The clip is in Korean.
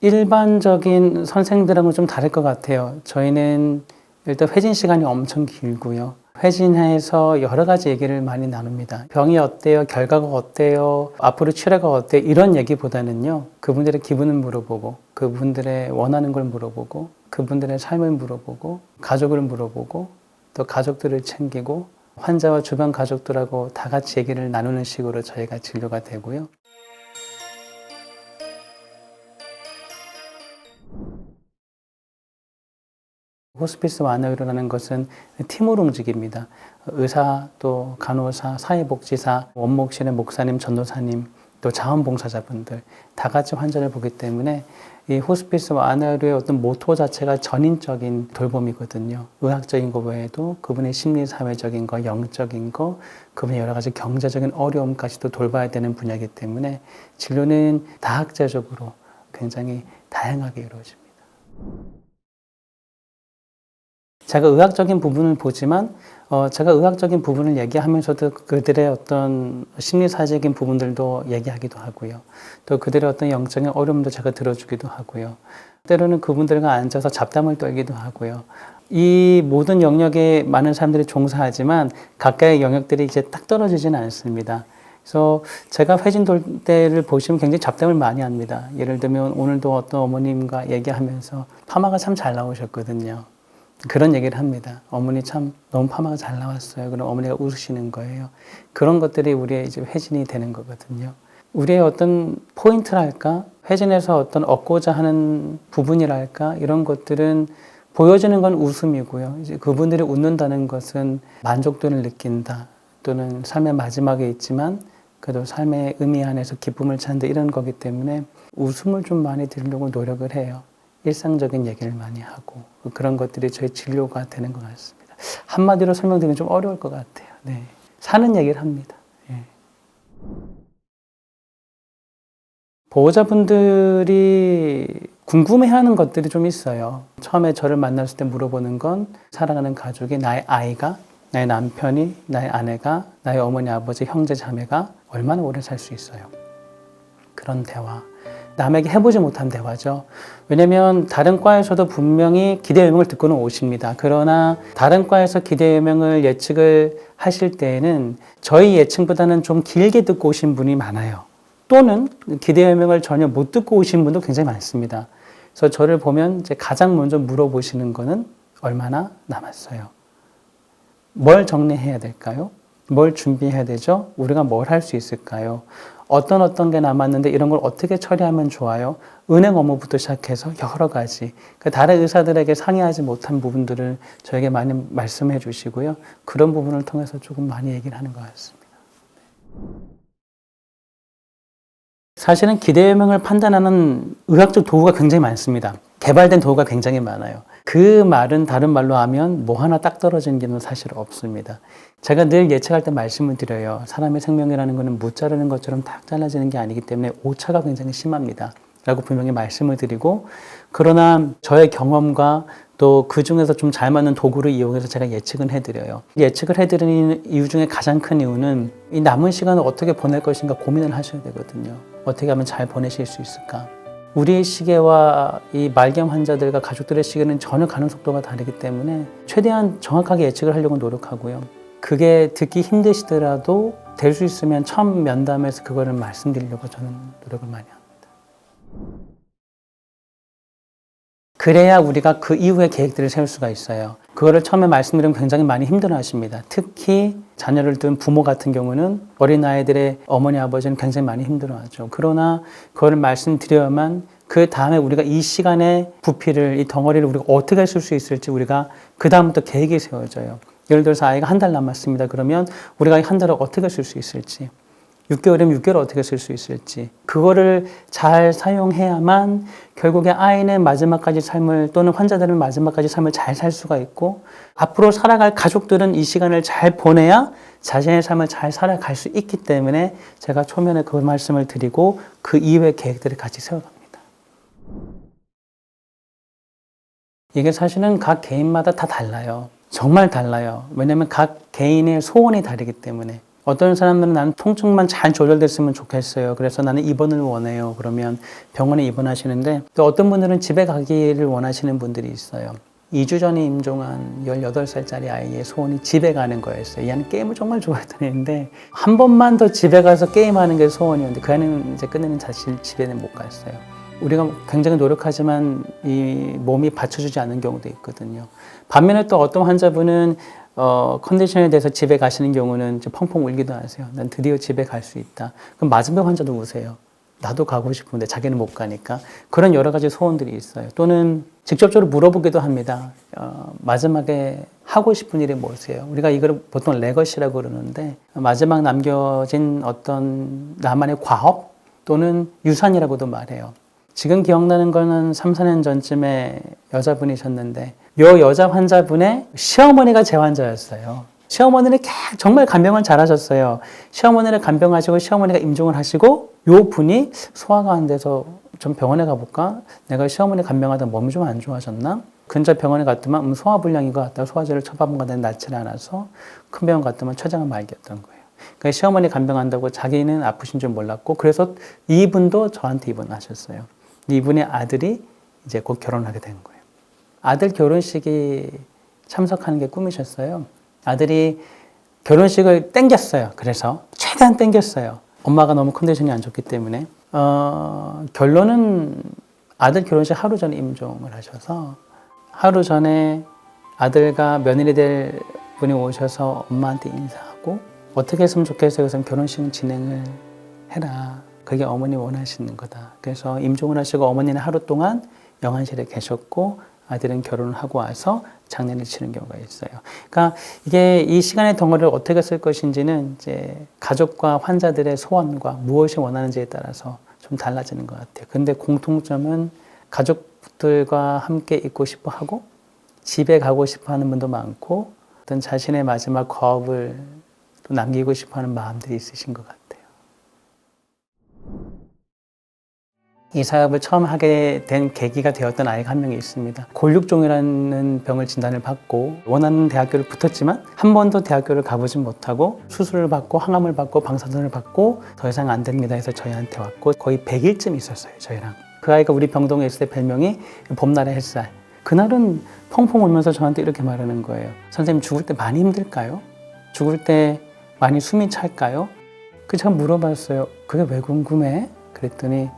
일반적인 선생들하고는 좀 다를 것 같아요. 저희는 일단 회진 시간이 엄청 길고요. 회진해서 여러 가지 얘기를 많이 나눕니다. 병이 어때요? 결과가 어때요? 앞으로 치료가 어때요? 이런 얘기보다는요. 그분들의 기분을 물어보고, 그분들의 원하는 걸 물어보고, 그분들의 삶을 물어보고, 가족을 물어보고, 또 가족들을 챙기고, 환자와 주변 가족들하고 다 같이 얘기를 나누는 식으로 저희가 진료가 되고요. 호스피스 완화의료라는 것은 팀으로 움직입니다. 의사, 또 간호사, 사회복지사, 원목실의 목사님, 전도사님, 또 자원봉사자분들 다 같이 환자를 보기 때문에 이 호스피스 완화의료의 어떤 모토 자체가 전인적인 돌봄이거든요. 의학적인 것 외에도 그분의 심리, 사회적인 거, 영적인 거, 그분의 여러 가지 경제적인 어려움까지도 돌봐야 되는 분야이기 때문에 진료는 다학제적으로 굉장히 다양하게 이루어집니다. 제가 의학적인 부분을 보지만 어, 제가 의학적인 부분을 얘기하면서도 그들의 어떤 심리사적인 부분들도 얘기하기도 하고요. 또 그들의 어떤 영적인 어려움도 제가 들어주기도 하고요. 때로는 그분들과 앉아서 잡담을 떨기도 하고요. 이 모든 영역에 많은 사람들이 종사하지만 각각의 영역들이 이제 딱 떨어지지는 않습니다. 그래서 제가 회진 돌 때를 보시면 굉장히 잡담을 많이 합니다. 예를 들면 오늘도 어떤 어머님과 얘기하면서 파마가 참 잘 나오셨거든요. 그런 얘기를 합니다. 어머니 참 너무 파마가 잘 나왔어요. 그럼 어머니가 웃으시는 거예요. 그런 것들이 우리의 이제 회진이 되는 거거든요. 우리의 어떤 포인트랄까? 회진에서 어떤 얻고자 하는 부분이랄까? 이런 것들은 보여지는 건 웃음이고요. 이제 그분들이 웃는다는 것은 만족도를 느낀다. 또는 삶의 마지막에 있지만 그래도 삶의 의미 안에서 기쁨을 찾는다 이런 거기 때문에 웃음을 좀 많이 들으려고 노력을 해요. 일상적인 얘기를 많이 하고 그런 것들이 저희 진료가 되는 것 같습니다. 한마디로 설명드리면 좀 어려울 것 같아요. 네. 사는 얘기를 합니다. 예. 보호자분들이 궁금해하는 것들이 좀 있어요. 처음에 저를 만났을 때 물어보는 건 사랑하는 가족이 나의 아이가, 나의 남편이, 나의 아내가, 나의 어머니, 아버지, 형제, 자매가 얼마나 오래 살 수 있어요. 그런 대화. 남에게 해보지 못한 대화죠. 왜냐면 다른 과에서도 분명히 기대 예명을 듣고는 오십니다. 그러나 다른 과에서 기대 예명을 예측을 하실 때에는 저희 예측보다는 좀 길게 듣고 오신 분이 많아요. 또는 기대 예명을 전혀 못 듣고 오신 분도 굉장히 많습니다. 그래서 저를 보면 이제 가장 먼저 물어보시는 거는 얼마나 남았어요? 뭘 정리해야 될까요? 뭘 준비해야 되죠? 우리가 뭘 할 수 있을까요? 어떤 어떤 게 남았는데 이런 걸 어떻게 처리하면 좋아요? 은행 업무부터 시작해서 여러 가지 그 다른 의사들에게 상의하지 못한 부분들을 저에게 많이 말씀해 주시고요. 그런 부분을 통해서 조금 많이 얘기를 하는 것 같습니다. 사실은 기대명을 판단하는 의학적 도구가 굉장히 많습니다. 개발된 도구가 굉장히 많아요. 그 말은 다른 말로 하면 뭐 하나 딱 떨어지는 게 사실 없습니다. 제가 늘 예측할 때 말씀을 드려요. 사람의 생명이라는 것은 못 자르는 것처럼 딱 잘라지는 게 아니기 때문에 오차가 굉장히 심합니다. 라고 분명히 말씀을 드리고 그러나 저의 경험과 또 그 중에서 좀 잘 맞는 도구를 이용해서 제가 예측은 해드려요. 예측을 해드리는 이유 중에 가장 큰 이유는 이 남은 시간을 어떻게 보낼 것인가 고민을 하셔야 되거든요. 어떻게 하면 잘 보내실 수 있을까? 우리의 시계와 이 말경 환자들과 가족들의 시계는 전혀 가는 속도가 다르기 때문에 최대한 정확하게 예측을 하려고 노력하고요. 그게 듣기 힘드시더라도 될 수 있으면 처음 면담에서 그거를 말씀드리려고 저는 노력을 많이 합니다. 그래야 우리가 그 이후에 계획들을 세울 수가 있어요. 그거를 처음에 말씀드리면 굉장히 많이 힘들어 하십니다. 특히 자녀를 둔 부모 같은 경우는 어린아이들의 어머니, 아버지는 굉장히 많이 힘들어 하죠. 그러나 그거를 말씀드려야만 그 다음에 우리가 이 시간에 부피를, 이 덩어리를 우리가 어떻게 쓸 수 있을지 우리가 그다음부터 계획이 세워져요. 예를 들어서 아이가 한 달 남았습니다. 그러면 우리가 한 달을 어떻게 쓸 수 있을지. 6개월이면 6개월 어떻게 쓸 수 있을지. 그거를 잘 사용해야만 결국에 아이는 마지막까지 삶을 또는 환자들은 마지막까지 삶을 잘 살 수가 있고 앞으로 살아갈 가족들은 이 시간을 잘 보내야 자신의 삶을 잘 살아갈 수 있기 때문에 제가 초면에 그 말씀을 드리고 그 이후의 계획들을 같이 세워갑니다. 이게 사실은 각 개인마다 다 달라요. 정말 달라요. 왜냐하면 각 개인의 소원이 다르기 때문에. 어떤 사람들은 나는 통증만 잘 조절됐으면 좋겠어요. 그래서 나는 입원을 원해요. 그러면 병원에 입원하시는데 또 어떤 분들은 집에 가기를 원하시는 분들이 있어요. 2주 전에 임종한 18살짜리 아이의 소원이 집에 가는 거였어요. 이 아이는 게임을 정말 좋아했던 애인데 한 번만 더 집에 가서 게임하는 게 소원이었는데 그 아이는 이제 끝내는 사실 집에는 못 갔어요. 우리가 굉장히 노력하지만 이 몸이 받쳐주지 않는 경우도 있거든요. 반면에 또 어떤 환자분은 어, 컨디션에 대해서 집에 가시는 경우는 펑펑 울기도 하세요. 난 드디어 집에 갈 수 있다. 그럼 맞은편 환자도 우세요. 나도 가고 싶은데 자기는 못 가니까 그런 여러 가지 소원들이 있어요. 또는 직접적으로 물어보기도 합니다. 어, 마지막에 하고 싶은 일이 뭐세요? 우리가 이걸 보통 레거시라고 그러는데 마지막 남겨진 어떤 나만의 과업 또는 유산이라고도 말해요. 지금 기억나는 거는 3, 4년 전쯤에 여자분이셨는데 요 여자 환자분의 시어머니가 제 환자였어요. 시어머니는 개- 정말 간병을 잘하셨어요. 시어머니를 간병하시고 시어머니가 임종을 하시고 요 분이 소화가 안 돼서 좀 병원에 가볼까? 내가 시어머니 간병하다 몸이 좀 안 좋아졌나? 근처 병원에 갔더만 음, 소화불량인 것 같다. 소화제를 처방한 건데 낫지 않아서 큰 병원 갔더만 췌장을 말기였던 거예요. 그러니까 시어머니 간병한다고 자기는 아프신 줄 몰랐고 그래서 이분도 저한테 입원하셨어요. 이분의 아들이 이제 곧 결혼하게 된 거예요. 아들 결혼식이 참석하는 게 꿈이셨어요. 아들이 결혼식을 땡겼어요. 그래서 최대한 땡겼어요. 엄마가 너무 컨디션이 안 좋기 때문에 어, 결론은 아들 결혼식 하루 전에 임종을 하셔서 하루 전에 아들과 며느리 될 분이 오셔서 엄마한테 인사하고 어떻게 했으면 좋겠어요. 그래서 결혼식 진행을 해라. 그게 어머니 원하시는 거다. 그래서 임종을 하시고 어머니는 하루 동안 영안실에 계셨고 아들은 결혼을 하고 와서 장례를 치는 경우가 있어요. 그러니까 이게 이 시간의 덩어리를 어떻게 쓸 것인지는 이제 가족과 환자들의 소원과 무엇이 원하는지에 따라서 좀 달라지는 것 같아요. 근데 공통점은 가족들과 함께 있고 싶어 하고 집에 가고 싶어 하는 분도 많고 어떤 자신의 마지막 과업을 또 남기고 싶어 하는 마음들이 있으신 것 같아요. 이 사업을 처음 하게 된 계기가 되었던 아이가 한 명이 있습니다. 골육종이라는 병을 진단을 받고 원하는 대학교를 붙었지만 한 번도 대학교를 가보지 못하고 수술을 받고 항암을 받고 방사선을 받고 더 이상 안 됩니다 해서 저희한테 왔고 거의 100일쯤 있었어요 저희랑. 그 아이가 우리 병동에 있을 때 별명이 봄날의 햇살. 그날은 펑펑 울면서 저한테 이렇게 말하는 거예요. 선생님 죽을 때 많이 힘들까요? 죽을 때 많이 숨이 찰까요? 그 제가 물어봤어요. 그게 왜 궁금해? 그랬더니